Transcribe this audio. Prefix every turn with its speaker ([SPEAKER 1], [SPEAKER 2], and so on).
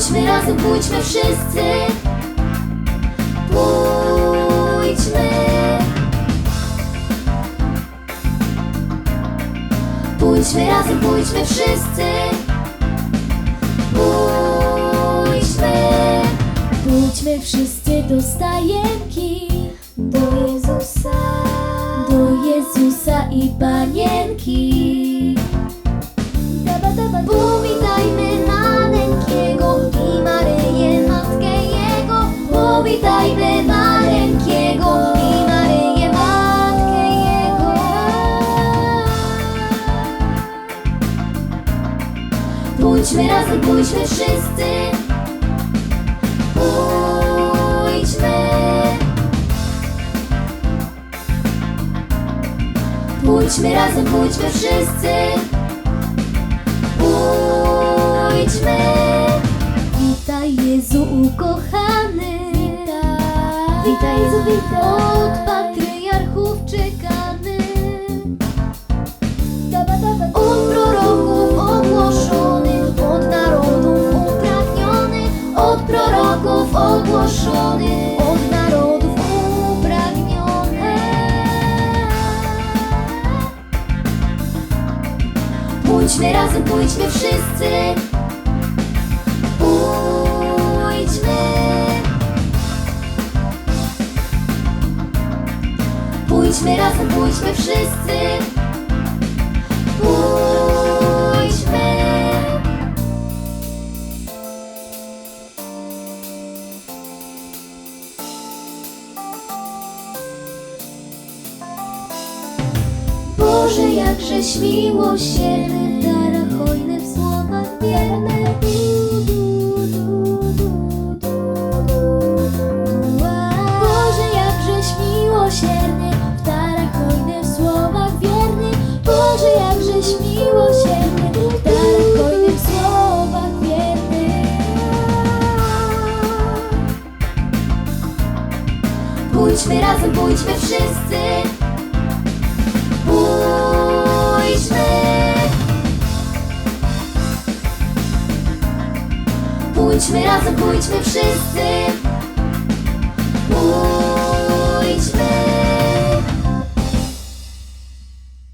[SPEAKER 1] Pójdźmy razem, pójdźmy wszyscy. Pójdźmy. Pójdźmy razem, pójdźmy wszyscy. Pójdźmy. Pójdźmy wszyscy do stajenki. Do Jezusa. Do Jezusa i Panienki. Powitajmy maleńkiego i Maryję, matkę Jego. Pójdźmy razem, pójdźmy wszyscy. Pójdźmy. Pójdźmy razem, pójdźmy wszyscy. Pójdźmy. Witaj Jezu ukochany. Witaj, Jezu, witaj. Od patriarchów czekany. Od proroków ogłoszony, od narodów upragniony, od proroków ogłoszony, od narodów upragniony. Pójdźmy razem, pójdźmy wszyscy. Pójdźmy razem, pójdźmy wszyscy. Pójdźmy. Boże, jakżeś miłosierny, darach hojny, w słowach wierny. Pójdźmy razem, pójdźmy wszyscy. Pójdźmy. Pójdźmy razem, pójdźmy wszyscy.